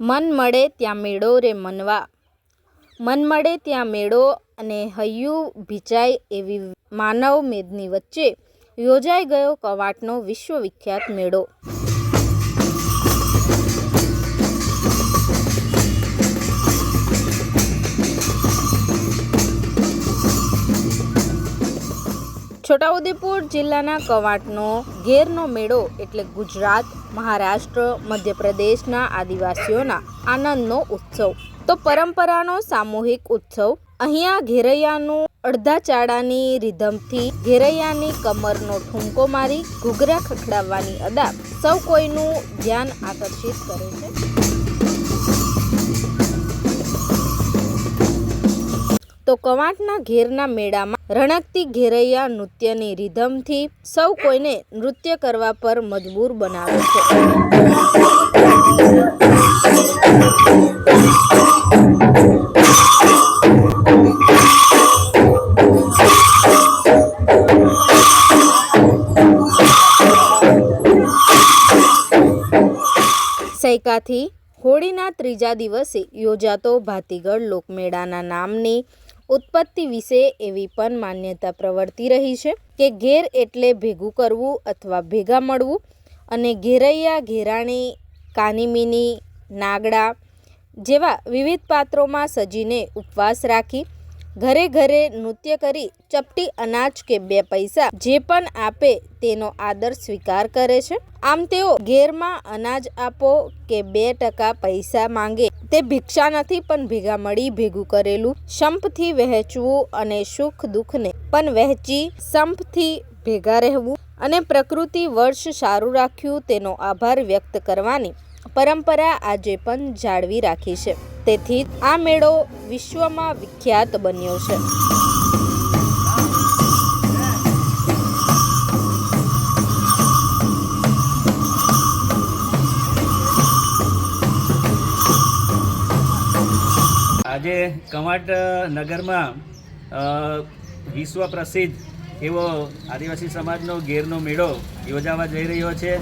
મન મળે ત્યાં મેળો રે મનવા. મન મળે ત્યાં મેળો અને હૈયું ભીચાય એવી માનવ મેદની વચ્ચે યોજાઈ ગયો કવાટનો વિશ્વવિખ્યાત મેળો. છોટાઉદેપુર જિલ્લાના કવાંટનો ગેરનો મેળો એટલે ગુજરાત, મહારાષ્ટ્ર, મધ્યપ્રદેશના આદિવાસીઓના આનંદનો ઉત્સવ. તો પરંપરાનો સામૂહિક ઉત્સવ, અહીંયા ઘેરૈયાનું અડધા ચાડાની રીધમથી ઘેરૈયાની કમરનો ઠુમકો મારી ઘૂઘરા ખખડાવવાની અદા સૌ કોઈનું ધ્યાન આકર્ષિત કરે છે. તો કવાંટના ઘેરના મેળામાં રણકતી ઘેરૈયા નૃત્યની રીધમથી સૌ કોઈને નૃત્ય કરવા પર મજબૂર બનાવે છે. સૈકાથી હોળીના ત્રીજા દિવસે યોજાતો ભાતીગળ લોકમેળાના નામની ઉત્પત્તિ વિશે એવી પણ માન્યતા પ્રવર્તી રહી છે કે ઘેર એટલે ભેગું કરવું અથવા ભેગા મળવું અને ઘેરૈયા, ઘેરાણી, કાનીમીની, નાગડા જેવા વિવિધ પાત્રોમાં સજીને ઉપવાસ રાખી ઘરે ઘરે નૃત્ય કરી ચપટી અનાજ કે બે પૈસા જે પણ આપે તેનો આદર સ્વીકાર કરે છે. આમ તેઓ ઘેરમાં અનાજ આપો કે બે ટકા પૈસા માંગે તે ભિક્ષા નથી પણ ભેગા મળી ભેગું કરેલું. સંપથી વહેંચવું અને સુખ દુઃખને પણ વહેંચી સંપથી ભેગા રહેવું અને પ્રકૃતિ વર્ષ સારું રાખ્યું તેનો આભાર વ્યક્ત કરવાની પરંપરા આજે પણ જાળવી રાખી છે. તેથી આ મેળો વિશ્વમાં વિખ્યાત બન્યો છે. આજે કમાટ નગરમાં વિશ્વ પ્રસિદ્ધ એવો આદિવાસી સમાજનો ગેરનો મેળો યોજાવા જઈ રહ્યો છે.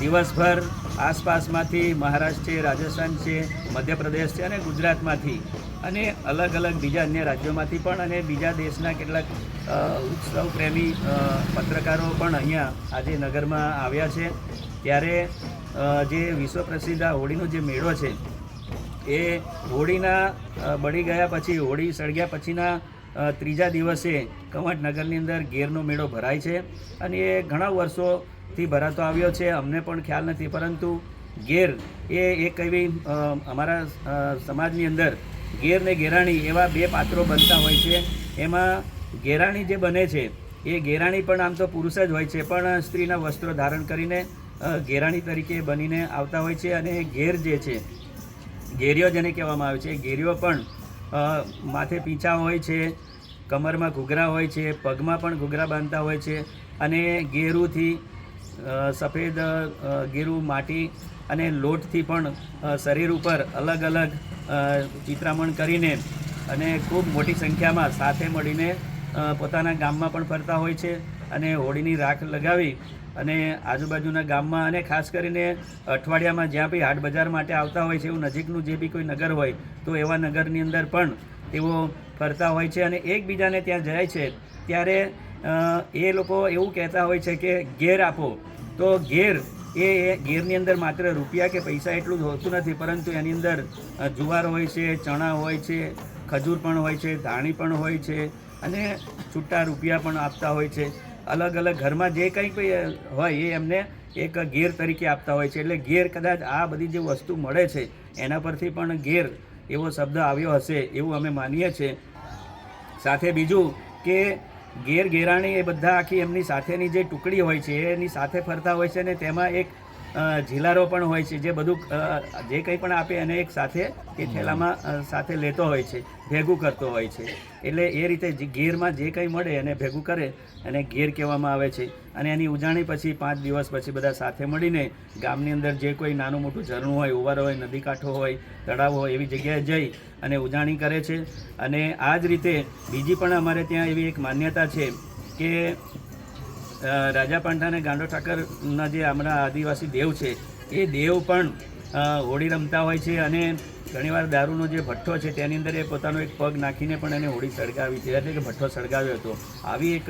દિવસભર આસપાસમાંથી મહારાષ્ટ્ર છે રાજસ્થાન છે, મધ્યપ્રદેશ છે અને ગુજરાતમાંથી. અને અલગ અલગ બીજા અન્ય રાજ્યોમાંથી પણ અને બીજા દેશના કેટલાક ઉત્સવ પ્રેમી પત્રકારો પણ અહીંયા આજે નગરમાં આવ્યા છે. ત્યારે જે વિશ્વ પ્રસિદ્ધ હોળીનો જે મેળો છે, એ હોળીના બળી ગયા પછી, હોળી સળગ્યા પછીના ત્રીજા દિવસે કંવટનગરની અંદર ગેરનો મેળો ભરાય છે. અને એ ઘણા વર્ષોથી ભરાતો આવ્યો છે અમને પણ ખ્યાલ નથી. પરંતુ ગેર એ એક એવી અમારા સમાજની અંદર ગેર ને ગેરાણી એવા બે પાત્રો બનતા હોય છે. એમાં ગેરાણી જે બને છે એ ગેરાણી પણ આમ તો પુરુષ જ હોય છે પણ સ્ત્રીના વસ્ત્રો ધારણ કરીને ઘેરાણી તરીકે બનીને આવતા હોય છે અને ઘેર જે છે ઘેરિયો જેને કહેવામાં આવે છે ઘેરિયો પણ માથે પીંછા હોય છે કમરમાં ઘૂઘરા હોય છે પગમાં પણ ઘૂઘરા બાંધતા હોય છે અને ગેરુથી અ, સફેદ ગીરું, માટી અને લોટથી પણ શરીર ઉપર અલગ અલગ ચિત્રામણ કરીને અને ખૂબ મોટી સંખ્યામાં સાથે મળીને પોતાના ગામમાં પણ ફરતા હોય છે અને હોળીની રાખ લગાવી અને આજુબાજુના ગામમાં અને ખાસ કરીને અઠવાડિયામાં જ્યાં બી હાટ બજાર માટે આવતા હોય છે, એવું નજીકનું જે બી કોઈ નગર હોય, તો એવા નગરની અંદર પણ તેઓ ફરતા હોય છે અને એકબીજાને ત્યાં જાય છે. ત્યારે એ લોકો એવું કહેતા હોય છે કે ઘેર આપો. તો ઘેર એ ઘેરની અંદર માત્ર રૂપિયા કે પૈસા એટલું જ હોતું નથી, પરંતુ એની અંદર જુવાર હોય છે, ચણા હોય છે, ખજૂર પણ હોય છે, ધાણી પણ હોય છે, અને છૂટા રૂપિયા પણ આપતા હોય છે. અલગ અલગ ઘરમાં જે કંઈ પણ હોય એ એમને એક ઘેર તરીકે આપતા હોય છે. એટલે ઘેર કદાચ આ બધી જે વસ્તુ મળે છે, એના પરથી પણ ઘેર એવો શબ્દ આવ્યો હશે એવું અમે માનીએ છીએ. સાથે બીજું કે ઘેર ઘેરાણી એ બધા આખી એમની સાથેની જે ટુકડી હોય છે, એની સાથે ફરતા હોય છે ને તેમાં એક ઝીલારો પણ હોય છે, જે બધું જે કંઈ પણ આપે એને એક સાથે એ થેલામાં સાથે લેતો હોય છે, ભેગું કરતો હોય છે. એટલે એ રીતે જે ઘેરમાં જે કંઈ મળે એને ભેગું કરે અને ગીર કહેવામાં આવે છે. અને એની ઉજાણી પછી પાંચ દિવસ પછી બધા સાથે મળીને ગામની અંદર જે કોઈ નાનું મોટું ઝરણું હોય, ઉવારો હોય, નદી કાંઠો હોય, તળાવ હોય, એવી જગ્યાએ જઈ અને ઉજાણી કરે છે. અને આ જ રીતે બીજી પણ અમારે ત્યાં એવી એક માન્યતા છે કે રાજા પાંઠા અને ગાંડો ઠાકરના જે હમણાં આદિવાસી દેવ છે, એ દેવ પણ હોળી રમતા હોય છે અને ઘણીવાર દારૂનો જે ભઠ્ઠો છે તેની અંદર એ પોતાનો એક પગ નાખીને પણ એને હોળી સળગાવી છે, એટલે કે ભઠ્ઠો સળગાવ્યો હતો. આવી એક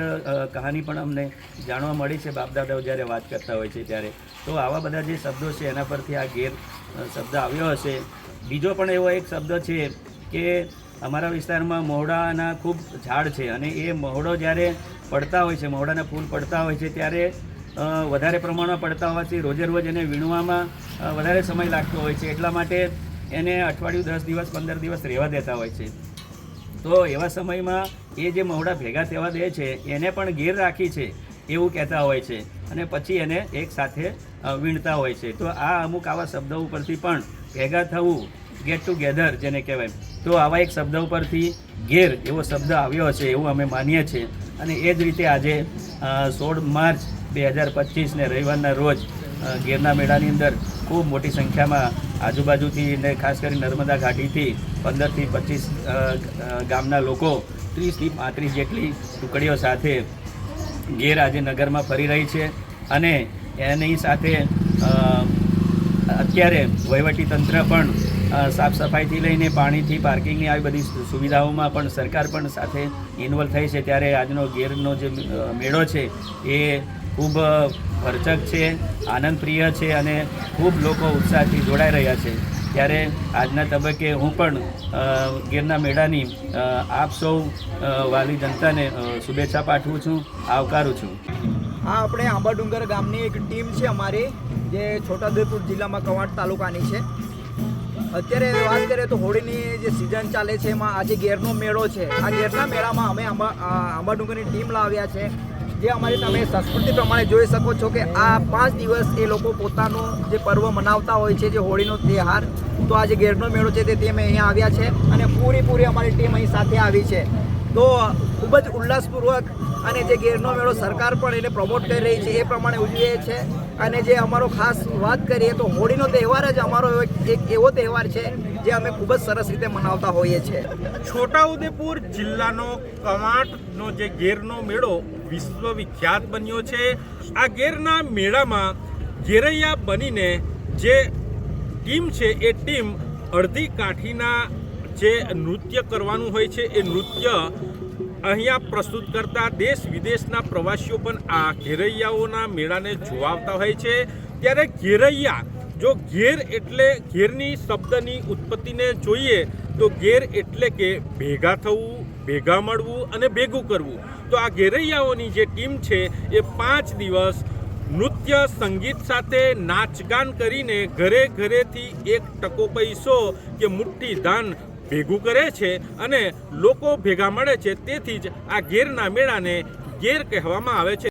કહાની પણ અમને જાણવા મળી છે, બાપદાદાઓ જ્યારે વાત કરતા હોય છે ત્યારે. તો આવા બધા જે શબ્દો છે એના પરથી આ ગેર શબ્દ આવ્યો હશે. બીજો પણ એવો એક શબ્દ છે કે અમારા વિસ્તારમાં મહોડાના ખૂબ ઝાડ છે અને એ મહોડો જ્યારે પડતા હોય છે, મહોડાના ફૂલ પડતા હોય છે, ત્યારે વધારે પ્રમાણમાં પડતા હોવાથી રોજે રોજ એને વીણવામાં વધારે સમય લાગતો હોય છે. એટલા માટે એને અઠવાડિયું દસ દિવસ, પંદર દિવસ રહેવા દેતા હોય છે. તો એવા સમયમાં એ જે મહુડા ભેગા થવા દે છે, એને પણ ગેર રાખી છે એવું કહેતા હોય છે અને પછી એને એક સાથે વીણતા હોય છે. તો આ અમુક આવા શબ્દો ઉપરથી પણ ભેગા થવું ગેટ ટુગેધર જેને કહેવાય. તો આવા એક શબ્દ ઉપરથી ગેર એવો શબ્દ આવ્યો છે એવું અમે માનીએ છીએ. અને એ જ રીતે આજે સોળ માર્ચ બે હજાર પચીસને રવિવારના રોજ ગેરના મેળાની અંદર ખૂબ મોટી સંખ્યામાં આજુબાજુથી ને ખાસ કરી નર્મદા ઘાટીથી પંદરથી પચીસ ગામના લોકો ત્રીસથી પાંત્રીસ જેટલી ટુકડીઓ સાથે ગેર આજે નગરમાં ફરી રહી છે. અને એની સાથે અત્યારે વહીવટી તંત્ર પણ સાફ સફાઈથી લઈને પાણીથી પાર્કિંગની આવી બધી સુવિધાઓમાં પણ સરકાર પણ સાથે ઇન્વોલ્વ થઈ છે. ત્યારે આજનો ગેરનો જે મેળો છે એ ખૂબ ભરચક છે, આનંદપ્રિય છે અને ખૂબ લોકો ઉત્સાહથી જોડાઈ રહ્યા છે. ત્યારે આજના તબક્કે હું પણ ગીરના મેળાની આપ સૌ વાલી જનતાને શુભેચ્છા પાઠવું છું, આવકારું છું. હા, આપણે આંબાડુંગર ગામની એક ટીમ છે અમારી, જે છોટાઉદેપુર જિલ્લામાં કવાંટ તાલુકાની છે. અત્યારે વાત કરીએ તો હોળીની જે સિઝન ચાલે છે, એમાં આજે ગેરનો મેળો છે. આ ગેરના મેળામાં અમે આંબા આંબાડુંગરની ટીમ લાવ્યા છે, જે અમારી તમે સંસ્કૃતિ પ્રમાણે જોઈ શકો છો કે આ પાંચ દિવસ એ લોકો પોતાનો જે પર્વ મનાવતા હોય છે, જે હોળીનો તહેવાર, તો આજે ગેરનો મેળો છે તે અમે અહીંયા આવ્યા છે અને પૂરી પૂરી અમારી ટીમ અહીં સાથે આવી છે. તો ખૂબ જ ઉલ્લાસપૂર્વક અને જે ગેરનો મેળો સરકાર પણ એને પ્રમોટ કરી રહી છે, એ પ્રમાણે ઉજવીએ છે અને જે અમારો ખાસ વાત કરીએ તો હોળીનો તહેવાર જ અમારો એક એવો તહેવાર છે, જે અમે ખૂબ જ સરસ રીતે મનાવતા હોઈએ છીએ. છોટાઉદેપુર જિલ્લાનો કમાટનો જે ગેરનો મેળો વિશ્વવિખ્યાત બન્યો છે. આ ગેરના મેળામાં ગેરૈયા બનીને જે ટીમ છે, એ ટીમ અડધી કાઠીના જે નૃત્ય કરવાનું હોય છે, એ નૃત્ય અહીંયા પ્રસ્તુત કરતા દેશ વિદેશના પ્રવાસીઓ પણ આ ઘેરૈયાઓના મેળાને જોવા આવતા હોય છે. ત્યારે ઘેરૈયા, જો ઘેર એટલે ઘેરની શબ્દની ઉત્પત્તિને જોઈએ, તો ઘેર એટલે કે ભેગા થવું, ભેગા મળવું અને ભેગું કરવું. તો આ ઘેરૈયાઓની જે ટીમ છે, એ પાંચ દિવસ નૃત્ય સંગીત સાથે નાચગાન કરીને ઘરે ઘરેથી એક ટકો પૈસો કે મુઠ્ઠી ધાન ભેગું કરે છે અને લોકો ભેગા મળે છે. તેથી જ આ ગેરના મેળાને ગેર કહેવામાં આવે છે.